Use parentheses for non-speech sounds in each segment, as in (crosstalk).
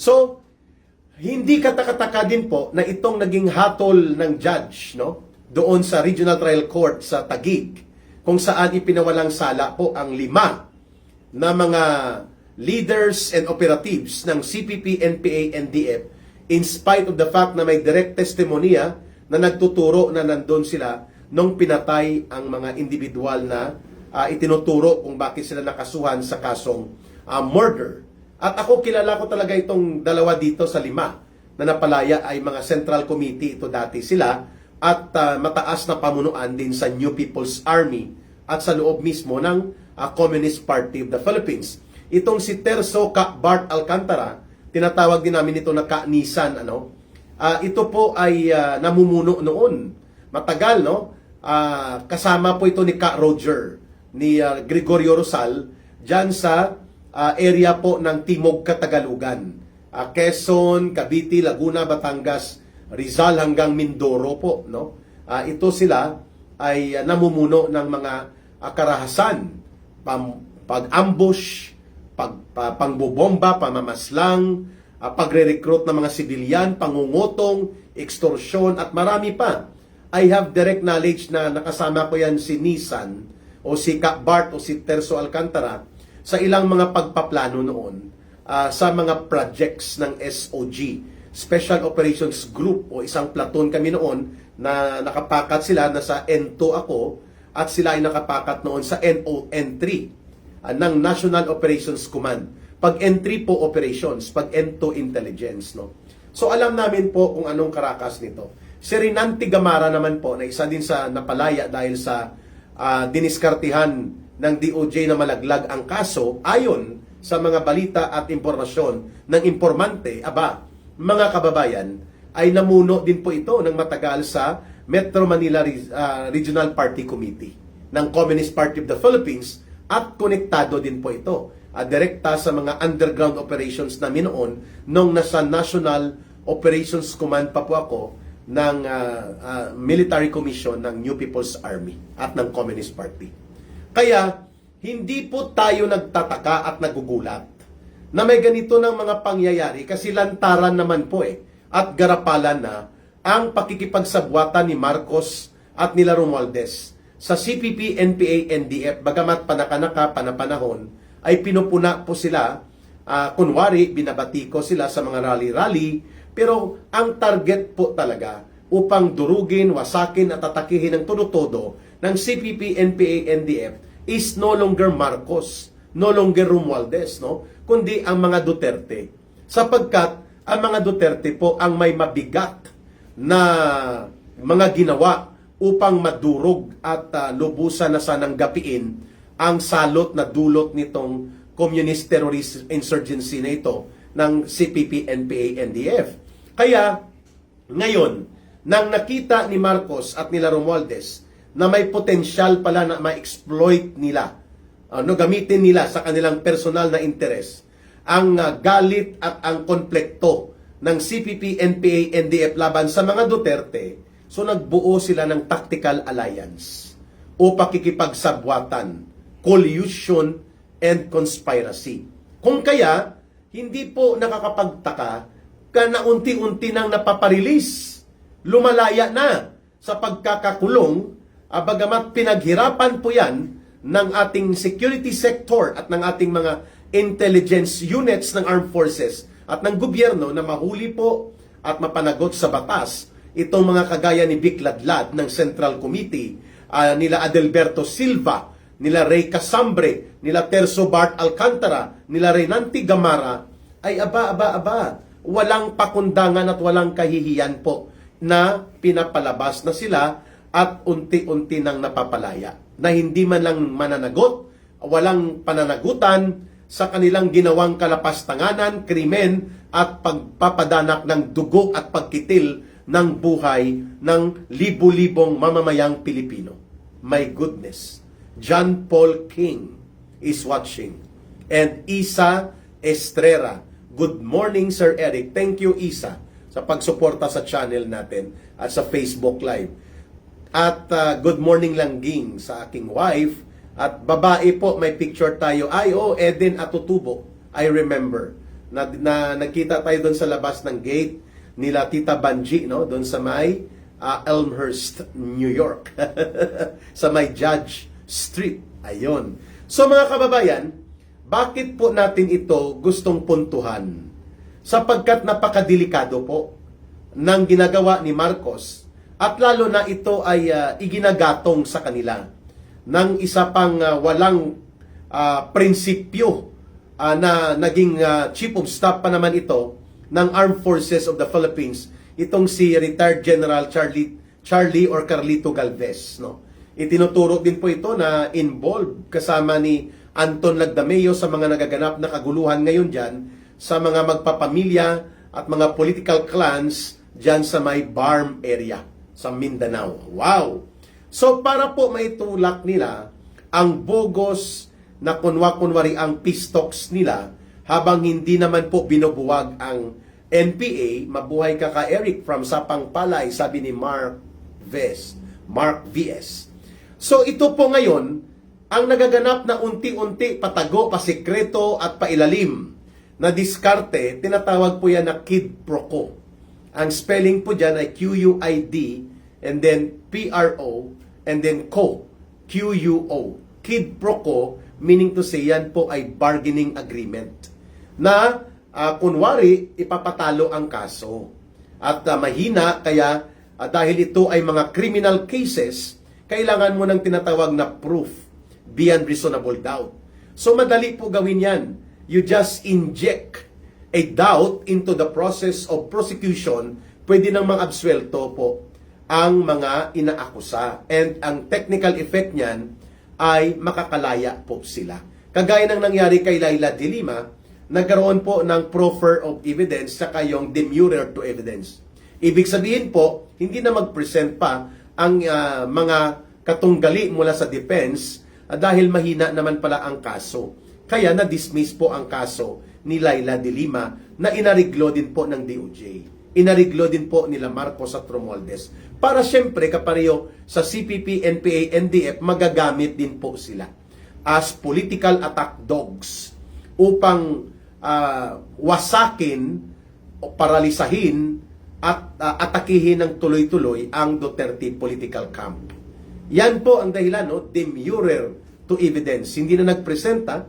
So, hindi katakataka din po na itong naging hatol ng judge no doon sa Regional Trial Court sa Taguig kung saan ipinawalang sala po ang lima na mga leaders and operatives ng CPP, NPA, NDF in spite of the fact na may direct testimonya na nagtuturo na nandun sila nung pinatay ang mga individual na ah, itinuturo kung bakit sila nakasuhan sa kasong ah, murder. At ako kilala ko talaga itong dalawa dito sa lima na napalaya ay mga Central Committee ito dati sila at ah, mataas na pamunuan din sa New People's Army at sa loob mismo ng ah, Communist Party of the Philippines. Itong si Terso Ka Bart Alcantara, tinatawag din namin ito na Ka-Nisan, ano? Ah, ito po ay ah, namumuno noon. Matagal, no? Ah, kasama po ito ni Ka Roger, ni ah, Gregorio Rosal, dyan sa ah, area po ng Timog Katagalugan. Ah, Quezon, Cavite, Laguna, Batangas, Rizal hanggang Mindoro po, no? Ah, ito sila ay ah, namumuno ng mga ah, karahasan, pam, pag-ambush, pag, pa, pangbobomba, pamamaslang, ah, pagre-recruit ng mga sibilyan, pangungutong, extortion, at marami pa. I have direct knowledge na nakasama ko yan si Nissan o si Bart o si Terso Alcantara sa ilang mga pagpaplano noon ah, sa mga projects ng SOG, Special Operations Group o isang platoon kami noon na nakapakat sila na sa N2 ako at sila ay nakapakat noon sa NON3 ah, ng National Operations Command. Pag N3 po operations, pag N2 intelligence, no. So alam namin po kung anong karakas nito. Si Rinanti Gamara naman po na isa din sa napalaya dahil sa ah, diniskartihan ng DOJ na malaglag ang kaso ayon sa mga balita at impormasyon ng informante, aba, mga kababayan, ay namuno din po ito ng matagal sa Metro Manila ah, Regional Party Committee ng Communist Party of the Philippines at konektado din po ito ah, direkta sa mga underground operations namin noon nung nasa National Operations Command pa po ako ng ah, ah, Military Commission ng New People's Army at ng Communist Party. Kaya, hindi po tayo nagtataka at nagugulat na may ganito ng mga pangyayari kasi lantaran naman po eh at garapalan na ang pakikipagsabwatan ni Marcos at nila Romualdez sa CPP, NPA, NDF bagamat panakanaka panapanahon ay pinupuna po sila. Ah, kunwari binabati ko sila sa mga rally-rally pero ang target po talaga upang durugin, wasakin at atakihin ng todo-todo ng CPP, NPA, NDF is no longer Marcos, no longer Romualdez, no? kundi ang mga Duterte. Sapagkat ang mga Duterte po ang may mabigat na mga ginawa upang madurog at ah, lubusan na sanang gapiin ang salot na dulot nitong communist terrorist insurgency na ito ng CPP, NPA, NDF. Kaya, ngayon, nang nakita ni Marcos at nila Romualdez na may potensyal pala na ma-exploit nila, ano, gamitin nila sa kanilang personal na interes, ang ah, galit at ang konplekto ng CPP, NPA, NDF laban sa mga Duterte, so nagbuo sila ng tactical alliance o pakikipagsabwatan, collusion, and conspiracy. Kung kaya, hindi po nakakapagtaka ka na unti-unti nang napaparelease, lumalaya na sa pagkakakulong, ah, bagamat pinaghirapan po yan ng ating security sector at ng ating mga intelligence units ng armed forces at ng gobyerno na mahuli po at mapanagot sa batas itong mga kagaya ni Vic Ladlad ng Central Committee, ah, nila Adelberto Silva, nila Ray Casambre, nila Terso Bart Alcantara, nila Renanti Gamara, ay aba, aba, aba, walang pakundangan at walang kahihiyan po na pinapalabas na sila at unti-unti nang napapalaya na hindi man lang mananagot, walang pananagutan sa kanilang ginawang kalapastanganan, krimen at pagpapadanak ng dugo at pagkitil ng buhay ng libu-libong mamamayang Pilipino. My goodness. John Paul King is watching. And Isa Estrera. Good morning, Sir Eric. Thank you, Isa, sa pagsuporta sa channel natin at sa Facebook Live. At uh, good morning langging sa aking wife. At babae po, may picture tayo. Ay, oh, Eden Atutubo. I remember. na, na nagkita tayo doon sa labas ng gate nila Tita Banji, no? Doon sa may ah, Elmhurst, New York. (laughs) sa may Judge Street. Ayun. So mga kababayan, bakit po natin ito gustong puntuhan? Sapagkat napakadelikado po ng ginagawa ni Marcos at lalo na ito ay ah, iginagatong sa kanila ng isa pang ah, walang ah, prinsipyo ah, na naging ah, chief of staff pa naman ito ng Armed Forces of the Philippines itong si retired General Charlie Charlie or Carlito Galvez no? Itinuturo din po ito na involved kasama ni Anton Lagdameo sa mga nagaganap na kaguluhan ngayon diyan sa mga magpapamilya at mga political clans diyan sa may Barm area sa Mindanao wow so para po maitulak nila ang bogus na kunwa-kunwari ang talks nila habang hindi naman po binubuwag ang NPA, mabuhay ka ka Eric from Sapang Palay, sabi ni Mark Vest, Mark VS. So ito po ngayon, ang nagaganap na unti-unti patago, pasikreto at pailalim na diskarte, tinatawag po yan na Kid Pro Quo. Ang spelling po dyan ay Q-U-I-D and then P-R-O and then Co. Q-U-O. Kid Pro Quo, meaning to say yan po ay bargaining agreement na ah, kunwari ipapatalo ang kaso. At ah, mahina kaya ah, dahil ito ay mga criminal cases, kailangan mo ng tinatawag na proof beyond reasonable doubt. So madali po gawin yan. You just inject a doubt into the process of prosecution, pwede nang mang-absuelto po ang mga inaakusa. And ang technical effect niyan ay makakalaya po sila. Kagaya ng nangyari kay Laila de Lima, nagkaroon po ng proffer of evidence saka yung demurrer to evidence. Ibig sabihin po, hindi na mag-present pa ang ah, mga katunggali mula sa defense ah, dahil mahina naman pala ang kaso. Kaya na-dismiss po ang kaso ni Laila de Lima na inariglo din po ng DOJ. Inariglo din po nila Marcos at Romualdez. Para siyempre kapareho sa CPP, NPA, NDF, magagamit din po sila as political attack dogs upang ah, wasakin o paralisahin at ah, atakihin ng tuloy-tuloy ang Duterte political camp. Yan po ang dahilan, no? demurrer to evidence. Hindi na nagpresenta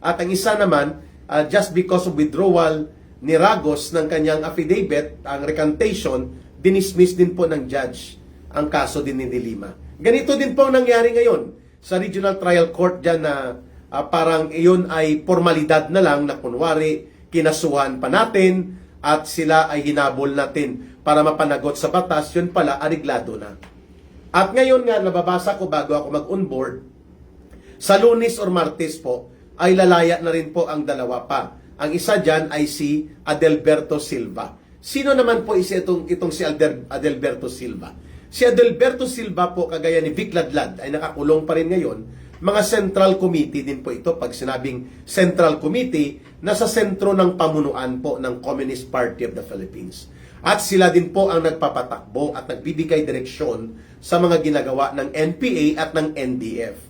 at ang isa naman, ah, just because of withdrawal ni Ragos ng kanyang affidavit, ang recantation, dinismiss din po ng judge ang kaso din ni De Lima. Ganito din po ang nangyari ngayon sa Regional Trial Court dyan na ah, parang iyon ay formalidad na lang na kunwari kinasuhan pa natin at sila ay hinabol natin para mapanagot sa batas, yun pala ariglado na. At ngayon nga, nababasa ko bago ako mag-onboard, sa lunes or martes po, ay lalaya na rin po ang dalawa pa. Ang isa dyan ay si Adelberto Silva. Sino naman po isa itong, itong si Adel, Adelberto Silva? Si Adelberto Silva po, kagaya ni Vic Ladlad, ay nakakulong pa rin ngayon. Mga Central Committee din po ito. Pag sinabing Central Committee, nasa sentro ng pamunuan po ng Communist Party of the Philippines. At sila din po ang nagpapatakbo at nagbibigay direksyon sa mga ginagawa ng NPA at ng NDF.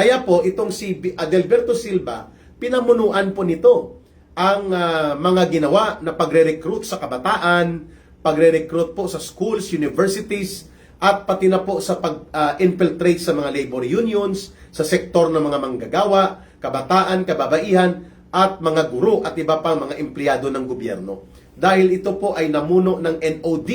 Kaya po, itong si Adelberto Silva, pinamunuan po nito ang ah, mga ginawa na pagre-recruit sa kabataan, pagre-recruit po sa schools, universities, at pati na po sa pag-infiltrate sa mga labor unions, sa sektor ng mga manggagawa, kabataan, kababaihan, at mga guro at iba pang mga empleyado ng gobyerno. Dahil ito po ay namuno ng NOD,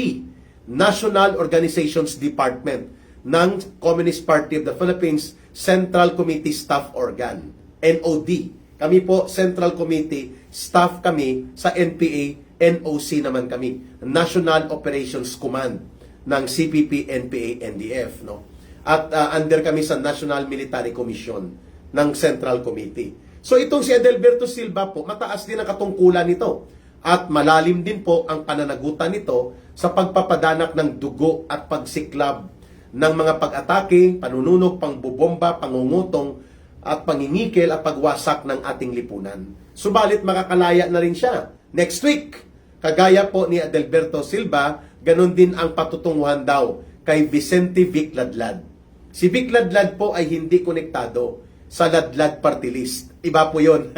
National Organizations Department, ng Communist Party of the Philippines Central Committee Staff Organ, NOD. Kami po, Central Committee, staff kami sa NPA, NOC naman kami, National Operations Command ng CPP, NPA, NDF. No? At ah, under kami sa National Military Commission ng Central Committee. So itong si Adelberto Silva po, mataas din ang katungkulan nito. At malalim din po ang pananagutan nito sa pagpapadanak ng dugo at pagsiklab ng mga pag-atake, panununog, pangbubomba, pangungutong, at pangingikil at pagwasak ng ating lipunan. Subalit makakalaya na rin siya next week. Kagaya po ni Adelberto Silva, ganun din ang patutunguhan daw kay Vicente Vic Ladlad. Si Vic Ladlad po ay hindi konektado sa Ladlad Party List. Iba po yon.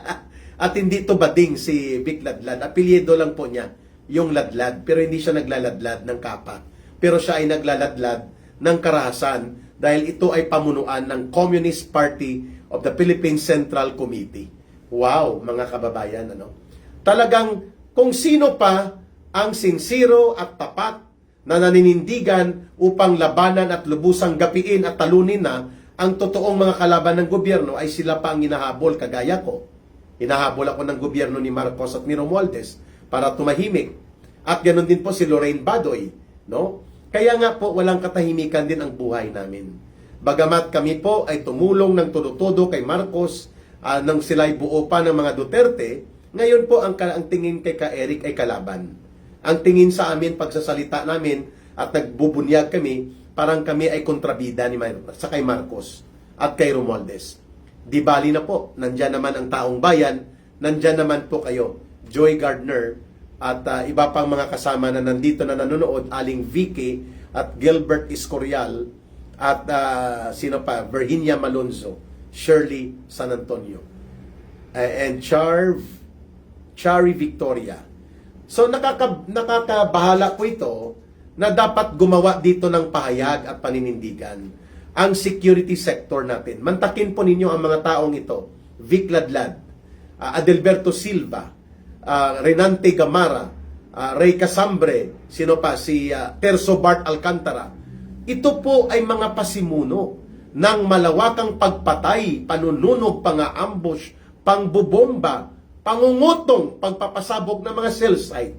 (laughs) At hindi to bading si Vic Ladlad. Apelyido lang po niya yung Ladlad. Pero hindi siya naglaladlad ng kapa. Pero siya ay naglaladlad ng karahasan dahil ito ay pamunuan ng Communist Party of the Philippine Central Committee. Wow, mga kababayan, ano? Talagang kung sino pa ang sinsiro at tapat na naninindigan upang labanan at lubusang gapiin at talunin na ang totoong mga kalaban ng gobyerno ay sila pa ang hinahabol kagaya ko. Hinahabol ako ng gobyerno ni Marcos at ni Romualdez para tumahimik. At ganoon din po si Lorraine Badoy, no? Kaya nga po walang katahimikan din ang buhay namin. Bagamat kami po ay tumulong ng todo-todo kay Marcos ah, nang sila'y buo pa ng mga Duterte, ngayon po ang, ang tingin kay Ka Eric ay kalaban. Ang tingin sa amin, pagsasalita namin at nagbubunyag kami, parang kami ay kontrabida ni Mar- sa kay Marcos at kay Romualdez. Di bali na po, nandyan naman ang taong bayan, nandyan naman po kayo, Joy Gardner, at ah, iba pang mga kasama na nandito na nanonood, Aling Vicky at Gilbert Escorial, at ah, sino pa, Virginia Malonzo, Shirley San Antonio, eh, and Char Chari Victoria. So nakaka, nakakabahala po ito na dapat gumawa dito ng pahayag at paninindigan ang security sector natin. Mantakin po ninyo ang mga taong ito. Vic Ladlad, ah, Adelberto Silva, ah, Renante Gamara, ah, Ray Casambre, sino pa, si ah, Terso Bart Alcantara. Ito po ay mga pasimuno ng malawakang pagpatay, panununog, pang-ambush, pangbubomba, pangungutong, pagpapasabog ng mga cell site.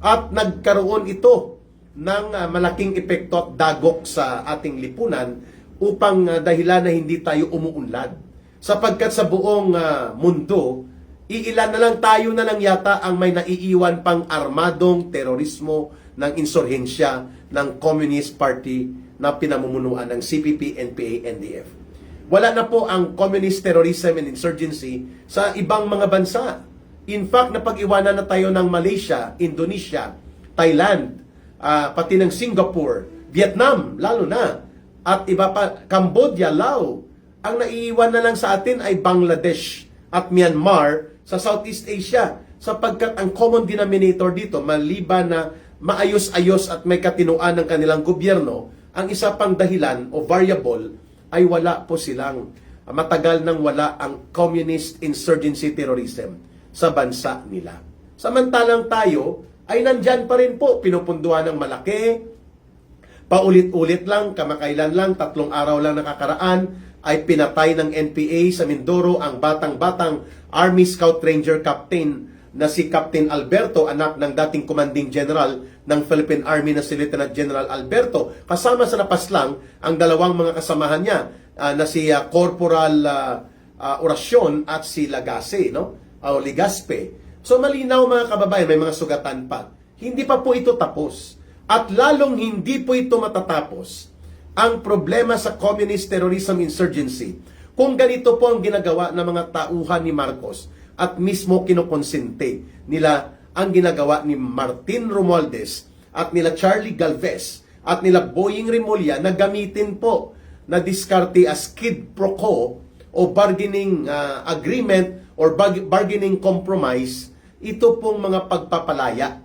At nagkaroon ito ng ah, malaking epekto at dagok sa ating lipunan upang ah, dahilan na hindi tayo umuunlad. Sapagkat sa buong ah, mundo, iilan na lang tayo na lang yata ang may naiiwan pang armadong terorismo ng insurhensya ng Communist Party na pinamumunuan ng CPP, NPA, NDF. Wala na po ang communist terrorism and insurgency sa ibang mga bansa. In fact, napag-iwanan na tayo ng Malaysia, Indonesia, Thailand, ah, pati ng Singapore, Vietnam, lalo na, at iba pa, Cambodia, Laos. Ang naiiwan na lang sa atin ay Bangladesh at Myanmar sa Southeast Asia sapagkat ang common denominator dito, maliban na maayos-ayos at may katinuan ng kanilang gobyerno, ang isa pang dahilan o variable ay wala po silang matagal nang wala ang communist insurgency terrorism sa bansa nila. Samantalang tayo ay nandyan pa rin po, pinupunduhan ng malaki, paulit-ulit lang, kamakailan lang, tatlong araw lang nakakaraan, ay pinatay ng NPA sa Mindoro ang batang-batang Army Scout Ranger Captain na si Captain Alberto, anak ng dating Commanding General ng Philippine Army na si Lieutenant General Alberto. Kasama sa napaslang ang dalawang mga kasamahan niya ah, na si ah, Corporal ah, ah, Orasyon at si Lagase, no? O Ligaspe. So malinaw mga kababayan, may mga sugatan pa. Hindi pa po ito tapos. At lalong hindi po ito matatapos ang problema sa communist terrorism insurgency kung ganito po ang ginagawa ng mga tauhan ni Marcos at mismo kinokonsente nila ang ginagawa ni Martin Romualdez at nila Charlie Galvez at nila Boying Rimulya na gamitin po na diskarte as quid pro quo o bargaining ah, agreement or bargaining compromise ito pong mga pagpapalaya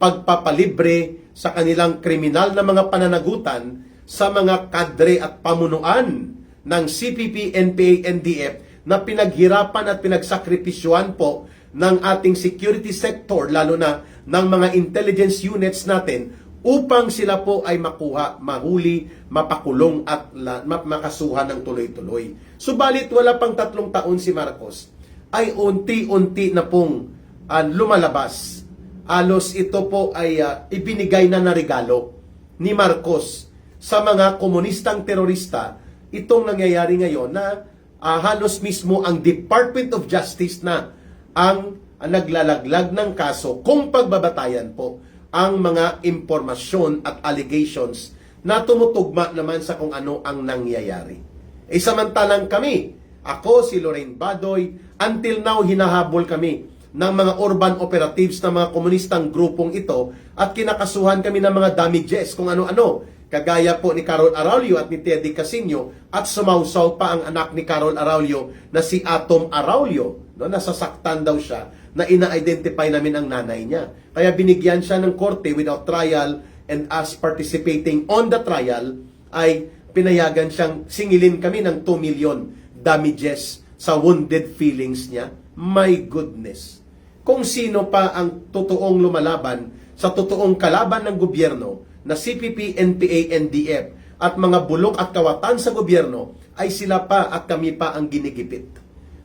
pagpapalibre sa kanilang kriminal na mga pananagutan sa mga kadre at pamunuan ng CPP, NPA, NDF na pinaghirapan at pinagsakripisyuhan po ng ating security sector, lalo na ng mga intelligence units natin, upang sila po ay makuha, mahuli, mapakulong at makasuhan ng tuloy-tuloy. Subalit wala pang tatlong taon si Marcos, ay unti-unti na pong ah, lumalabas. Alos ito po ay ah, ibinigay na na regalo ni Marcos sa mga komunistang terorista itong nangyayari ngayon na ah, halos mismo ang Department of Justice na ang naglalaglag ng kaso kung pagbabatayan po ang mga impormasyon at allegations na tumutugma naman sa kung ano ang nangyayari. E samantalang kami, ako si Lorraine Badoy, until now hinahabol kami ng mga urban operatives ng mga komunistang grupong ito at kinakasuhan kami ng mga damages kung ano-ano. Kagaya po ni Carol Araulio at ni Teddy Casino at sumausaw pa ang anak ni Carol Araulio na si Atom Araulio No, nasasaktan daw siya na ina-identify namin ang nanay niya. Kaya binigyan siya ng korte without trial and us participating on the trial ay pinayagan siyang singilin kami ng 2 million damages sa wounded feelings niya. My goodness. Kung sino pa ang totoong lumalaban sa totoong kalaban ng gobyerno na CPP, NPA, NDF at mga bulok at kawatan sa gobyerno ay sila pa at kami pa ang ginigipit.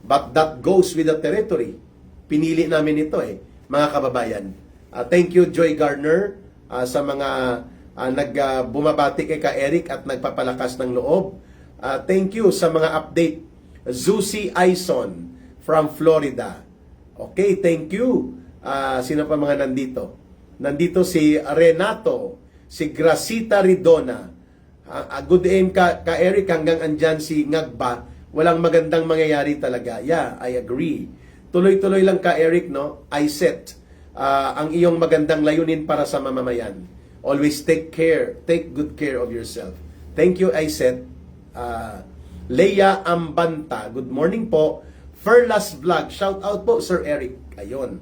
But that goes with the territory. Pinili namin ito eh, mga kababayan. Ah, thank you, Joy Gardner, ah, sa mga uh, nag ah, bumabati kay ka Eric at nagpapalakas ng loob. Ah, thank you sa mga update. Zusi Aison from Florida. Okay, thank you. Ah, sino pa mga nandito? Nandito si Renato, si Gracita Ridona. Ah, good aim ka, ka Eric hanggang andyan si Ngagba. Walang magandang mangyayari talaga. Yeah, I agree. Tuloy-tuloy lang ka Eric, no? I set ah, ang iyong magandang layunin para sa mamamayan. Always take care, take good care of yourself. Thank you, I set. Ah, Leia Ambanta, good morning po. Furlas Vlog, shout out po Sir Eric. Ayon.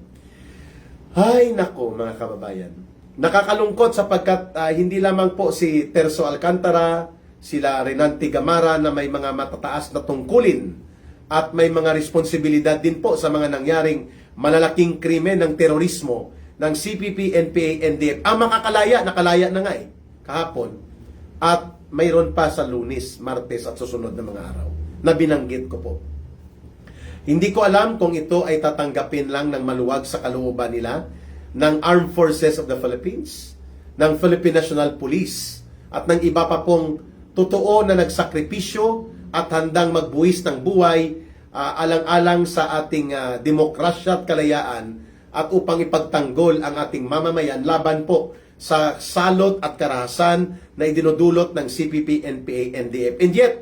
Ay, nako mga kababayan. Nakakalungkot sapagkat ah, hindi lamang po si Terso Alcantara, sila Renante Gamara na may mga matataas na tungkulin at may mga responsibilidad din po sa mga nangyaring malalaking krimen ng terorismo ng CPP, NPA, NDF. Ang makakalaya, nakalaya na nga eh, kahapon. At mayroon pa sa lunis, martes at susunod na mga araw na binanggit ko po. Hindi ko alam kung ito ay tatanggapin lang ng maluwag sa kalooban nila ng Armed Forces of the Philippines, ng Philippine National Police, at ng iba pa pong totoo na nagsakripisyo at handang magbuwis ng buhay ah, alang-alang sa ating ah, demokrasya at kalayaan at upang ipagtanggol ang ating mamamayan laban po sa salot at karahasan na idinudulot ng CPP, NPA, NDF. And yet,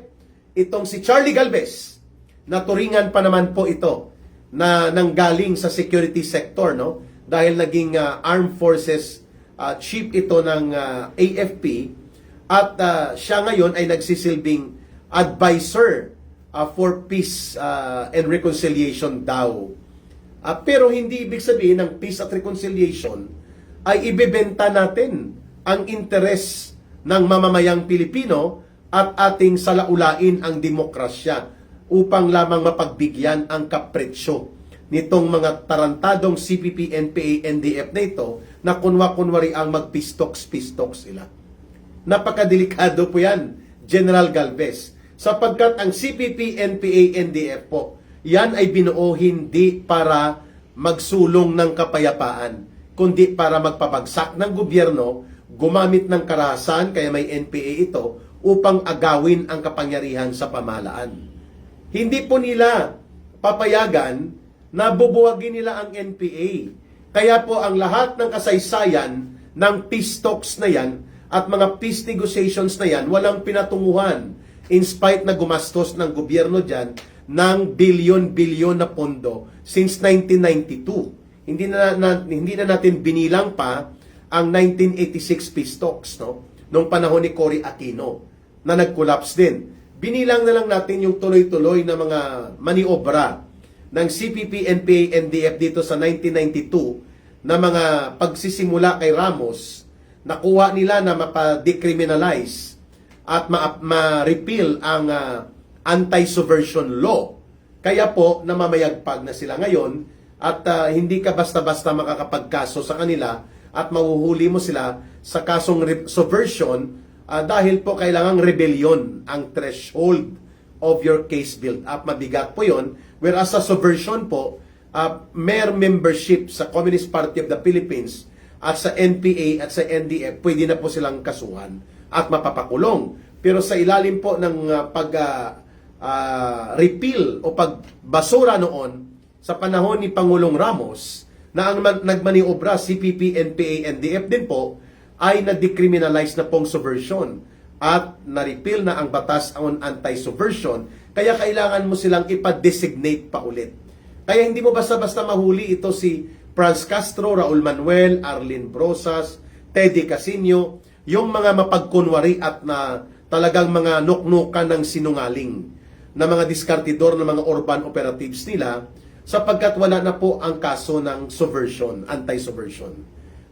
itong si Charlie Galvez, naturingan pa naman po ito na nanggaling sa security sector no dahil naging ah, armed forces ah, chief ito ng ah, AFP at ah, siya ngayon ay nagsisilbing advisor ah, for peace ah, and reconciliation daw. Ah, pero hindi ibig sabihin ng peace at reconciliation ay ibebenta natin ang interes ng mamamayang Pilipino at ating salaulain ang demokrasya upang lamang mapagbigyan ang kapretsyo nitong mga tarantadong CPP, NPA, NDF na ito na kunwa-kunwari ang magpistok-pistok sila. Napakadelikado po yan, General Galvez. Sapagkat ang CPP, NPA, NDF po, yan ay binuo hindi para magsulong ng kapayapaan, kundi para magpapagsak ng gobyerno, gumamit ng karahasan, kaya may NPA ito, upang agawin ang kapangyarihan sa pamalaan. Hindi po nila papayagan na bubuwagin nila ang NPA. Kaya po ang lahat ng kasaysayan ng peace talks na yan at mga peace negotiations na yan, walang pinatunguhan in spite na gumastos ng gobyerno dyan ng bilyon-bilyon na pondo since 1992. Hindi na, na hindi na natin binilang pa ang 1986 peace talks no nung panahon ni Cory Aquino na nag-collapse din. Binilang na lang natin yung tuloy-tuloy na mga maniobra ng CPP, NPA, NDF dito sa 1992 na mga pagsisimula kay Ramos, nakuha nila na mapa-decriminalize at ma- ma-repeal ang ah, anti-subversion law. Kaya po, namamayagpag na sila ngayon at ah, hindi ka basta-basta makakapagkaso sa kanila at mahuhuli mo sila sa kasong subversion ah, dahil po kailangang rebellion ang threshold of your case build up. Mabigat po yon. Whereas sa subversion po, uh, mere membership sa Communist Party of the Philippines at sa NPA at sa NDF, pwede na po silang kasuhan at mapapakulong. Pero sa ilalim po ng uh, pag uh, uh, repeal o pagbasura noon sa panahon ni Pangulong Ramos na ang man- nagmaniobra CPP, NPA, NDF din po ay na-decriminalize na pong subversion at na-repeal na ang batas on anti-subversion kaya kailangan mo silang ipa-designate pa ulit. Kaya hindi mo basta-basta mahuli ito si Franz Castro, Raul Manuel, Arlene Brosas, Teddy Casino, yung mga mapagkunwari at na talagang mga nuknukan ng sinungaling na mga diskartidor ng mga urban operatives nila sapagkat wala na po ang kaso ng subversion, anti-subversion.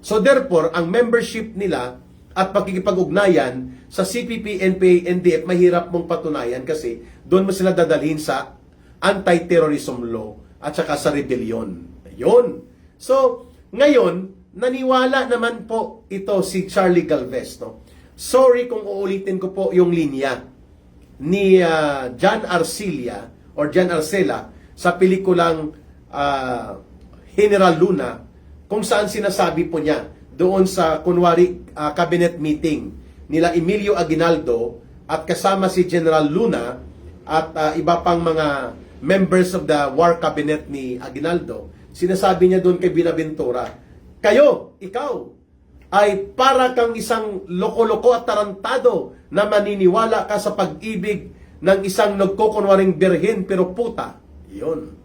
So therefore, ang membership nila at pakikipag-ugnayan sa CPP, NPA, NDF, mahirap mong patunayan kasi doon mo sila dadalhin sa anti-terrorism law at saka sa rebellion. Ayun. So, ngayon, naniwala naman po ito si Charlie Galvez. No? Sorry kung uulitin ko po yung linya ni ah, John Arcilla or John Arcela sa pelikulang ah, General Luna kung saan sinasabi po niya doon sa kunwari ah, cabinet meeting nila Emilio Aguinaldo at kasama si General Luna at ah, iba pang mga members of the war cabinet ni Aguinaldo sinasabi niya doon kay Binaventura kayo, ikaw ay para kang isang loko-loko at tarantado na maniniwala ka sa pag-ibig ng isang nagkukunwaring birhen pero puta. Yun.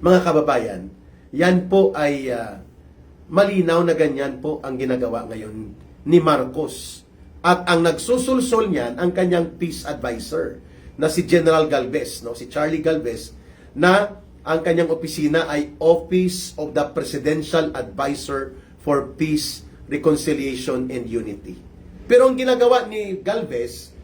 Mga kababayan, yan po ay ah, malinaw na ganyan po ang ginagawa ngayon ni Marcos. At ang nagsusulsol niyan ang kanyang peace advisor na si General Galvez, no? si Charlie Galvez, na ang kanyang opisina ay Office of the Presidential Advisor for Peace, Reconciliation, and Unity. Pero ang ginagawa ni Galvez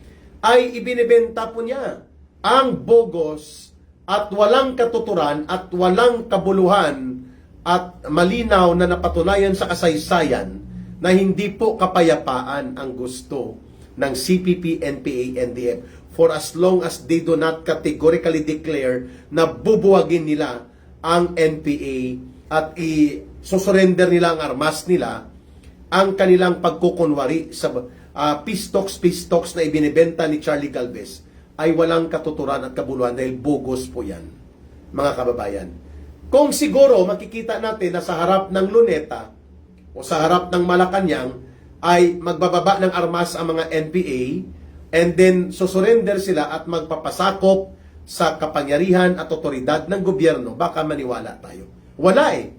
ay ibinibenta po niya ang bogus at walang katuturan at walang kabuluhan at malinaw na napatunayan sa kasaysayan na hindi po kapayapaan ang gusto ng CPP, NPA, NDF for as long as they do not categorically declare na bubuwagin nila ang NPA at i-surrender nila ang armas nila ang kanilang pagkukunwari sa uh, peace talks, peace talks na ibinibenta ni Charlie Galvez ay walang katuturan at kabuluhan dahil bogus po yan, mga kababayan. Kung siguro makikita natin na sa harap ng luneta o sa harap ng Malacanang ay magbababa ng armas ang mga NPA and then susurrender sila at magpapasakop sa kapangyarihan at otoridad ng gobyerno, baka maniwala tayo. Wala eh.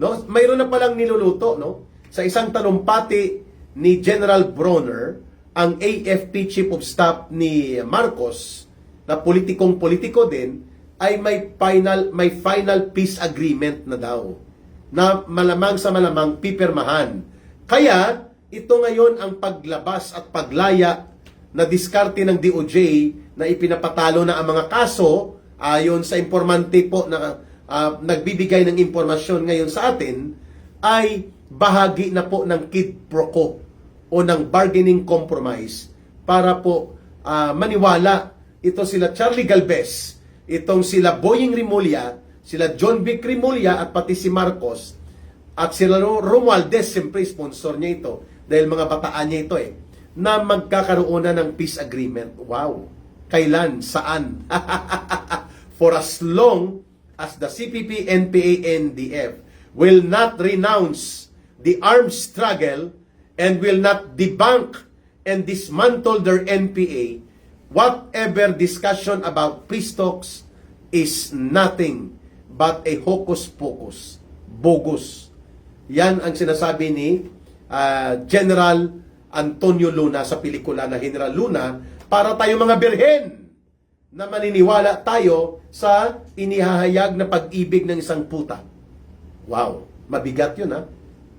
No? Mayroon na palang niluluto, no? Sa isang talumpati ni General Bronner, ang AFP Chief of Staff ni Marcos, na politikong politiko din, ay may final may final peace agreement na daw na malamang sa malamang pipirmahan. Kaya ito ngayon ang paglabas at paglaya na diskarte ng DOJ na ipinapatalo na ang mga kaso ayon sa informante po na ah, nagbibigay ng impormasyon ngayon sa atin ay bahagi na po ng kid pro quo o ng bargaining compromise para po ah, maniwala ito sila Charlie Galvez, itong sila Boying Rimulya, sila John Vic Rimulya at pati si Marcos at sila Ro- Romualdez, siyempre sponsor niya ito dahil mga bataan niya ito eh na magkakaroon na ng peace agreement. Wow! Kailan? Saan? (laughs) For as long as the CPP, NPA, NDF will not renounce the armed struggle and will not debunk and dismantle their NPA, whatever discussion about peace talks is nothing but a hocus-pocus, bogus. Yan ang sinasabi ni ah, General Antonio Luna sa pelikula na General Luna para tayo mga birhen na maniniwala tayo sa inihahayag na pag-ibig ng isang puta. Wow, mabigat yun ha.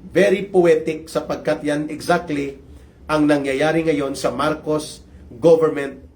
Very poetic sapagkat yan exactly ang nangyayari ngayon sa Marcos government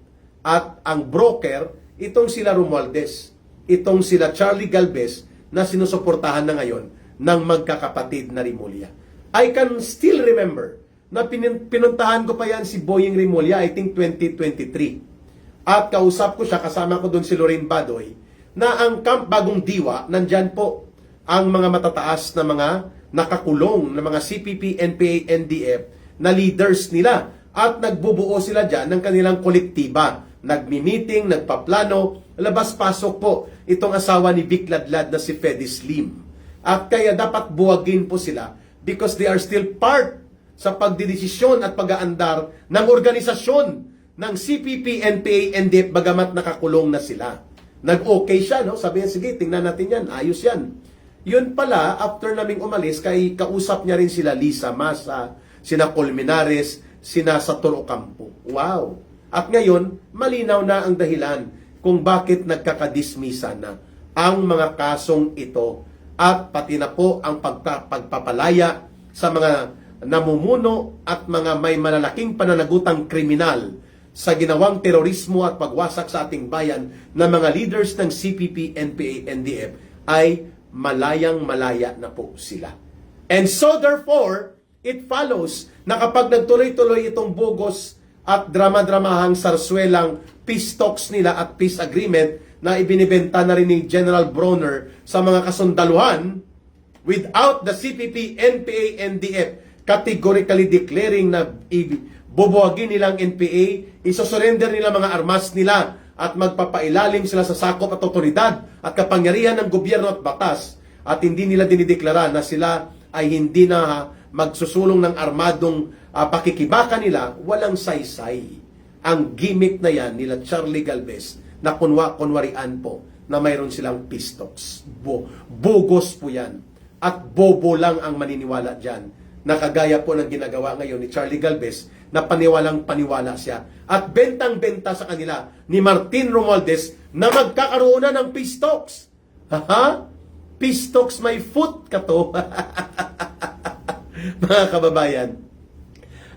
at ang broker, itong sila Romualdez, itong sila Charlie Galvez na sinusuportahan na ngayon ng magkakapatid na Rimulya. I can still remember na pinuntahan ko pa yan si Boying Rimulya, I think 2023. At kausap ko siya, kasama ko doon si Lorraine Badoy, na ang Camp Bagong Diwa, nandyan po ang mga matataas na mga nakakulong na mga CPP, NPA, NDF na leaders nila at nagbubuo sila dyan ng kanilang kolektiba. Nagmi-meeting, nagpaplano, labas-pasok po itong asawa ni Vic Ladlad na si Fede Slim. At kaya dapat buwagin po sila because they are still part sa pagdidesisyon at pag-aandar ng organisasyon ng CPP, NPA, NDF bagamat nakakulong na sila. Nag-okay siya, no? Sabi niya, sige, tingnan natin yan, ayos yan. Yun pala, after naming umalis, kay kausap niya rin sila Lisa Masa, sina Colmenares, sina Saturo Campo. Wow! At ngayon, malinaw na ang dahilan kung bakit nagkakadismisa na ang mga kasong ito at pati na po ang pagpa- pagpapalaya sa mga namumuno at mga may malalaking pananagutang kriminal sa ginawang terorismo at pagwasak sa ating bayan ng mga leaders ng CPP, NPA, NDF ay malayang malaya na po sila. And so therefore, it follows na kapag nagtuloy-tuloy itong bugos at drama-dramahang sarswelang peace talks nila at peace agreement na ibinibenta na rin ni General Bronner sa mga kasundaluhan without the CPP, NPA, NDF categorically declaring na bubuwagin nilang NPA, isosurrender nila mga armas nila at magpapailalim sila sa sakop at otoridad at kapangyarihan ng gobyerno at batas at hindi nila dinideklara na sila ay hindi na magsusulong ng armadong ah, pakikibaka nila, walang saysay. Ang gimmick na yan nila Charlie Galvez na kunwa kunwarian po na mayroon silang pistoks. Bu bugos po yan. At bobo lang ang maniniwala dyan na kagaya po ng ginagawa ngayon ni Charlie Galvez na paniwalang paniwala siya. At bentang-benta sa kanila ni Martin Romualdez na magkakaroon na ng pistoks. Ha? Pistoks my foot ka to. (laughs) Mga kababayan,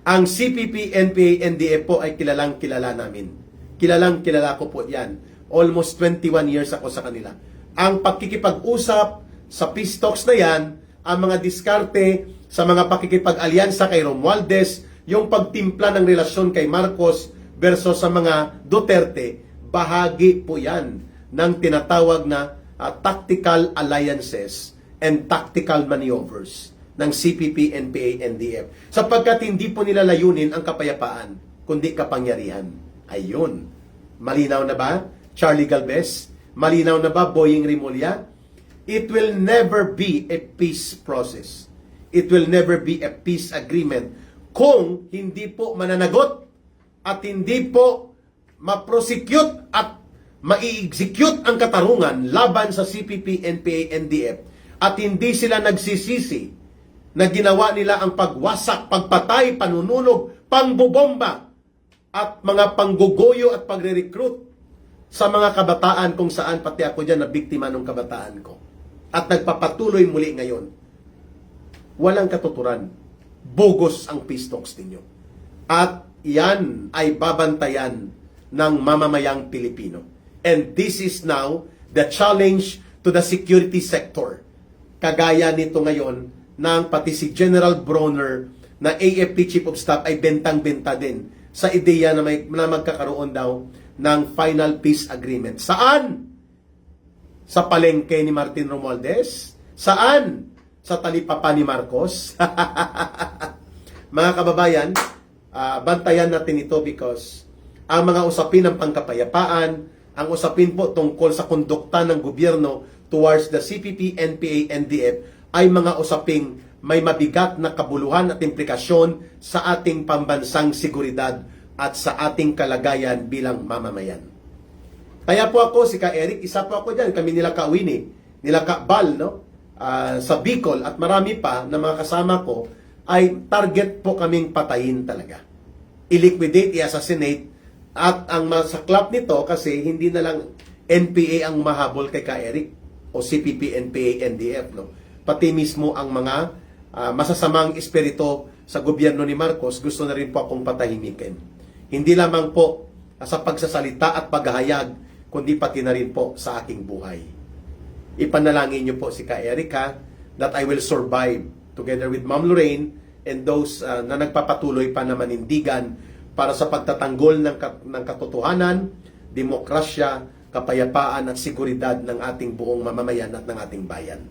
ang CPP, NPA, NDF po ay kilalang kilala namin. Kilalang kilala ko po yan. Almost 21 years ako sa kanila. Ang pagkikipag-usap sa peace talks na yan, ang mga diskarte sa mga pakikipag-alyansa kay Romualdez, yung pagtimpla ng relasyon kay Marcos versus sa mga Duterte, bahagi po yan ng tinatawag na ah, tactical alliances and tactical maneuvers ng CPP, NPA, NDF. Sapagkat hindi po nila layunin ang kapayapaan, kundi kapangyarihan. Ayun. Malinaw na ba, Charlie Galvez? Malinaw na ba, Boying Rimulya? It will never be a peace process. It will never be a peace agreement kung hindi po mananagot at hindi po ma-prosecute at mai-execute ang katarungan laban sa CPP, NPA, NDF at hindi sila nagsisisi na ginawa nila ang pagwasak, pagpatay, panununog, pangbobomba at mga panggugoyo at pagre-recruit sa mga kabataan kung saan pati ako dyan na biktima ng kabataan ko. At nagpapatuloy muli ngayon. Walang katuturan. Bogus ang peace talks ninyo. At yan ay babantayan ng mamamayang Pilipino. And this is now the challenge to the security sector. Kagaya nito ngayon ng pati si General Bronner na AFP Chief of Staff ay bentang-benta din sa ideya na, may, na magkakaroon daw ng final peace agreement. Saan? Sa palengke ni Martin Romualdez? Saan? Sa talipapa ni Marcos? (laughs) mga kababayan, ah, bantayan natin ito because ang mga usapin ng pangkapayapaan, ang usapin po tungkol sa kondukta ng gobyerno towards the CPP, NPA, NDF ay mga usaping may mabigat na kabuluhan at implikasyon sa ating pambansang seguridad at sa ating kalagayan bilang mamamayan. Kaya po ako, si Ka Eric, isa po ako dyan. Kami nila Ka Winnie, nila Ka Bal, no? Ah, sa Bicol at marami pa na mga kasama ko ay target po kaming patayin talaga. I-liquidate, i-assassinate at ang masaklap nito kasi hindi na lang NPA ang mahabol kay Ka Eric o CPP, NPA, NDF, no? Pati mismo ang mga ah, masasamang espiritu sa gobyerno ni Marcos gusto na rin po akong patahimikin. Hindi lamang po sa pagsasalita at paghahayag, kundi pati na rin po sa aking buhay. Ipanalangin niyo po si Ka Erica that I will survive together with Ma'am Lorraine and those uh, na nagpapatuloy pa na manindigan para sa pagtatanggol ng, kat- ng katotohanan, demokrasya, kapayapaan at seguridad ng ating buong mamamayan at ng ating bayan.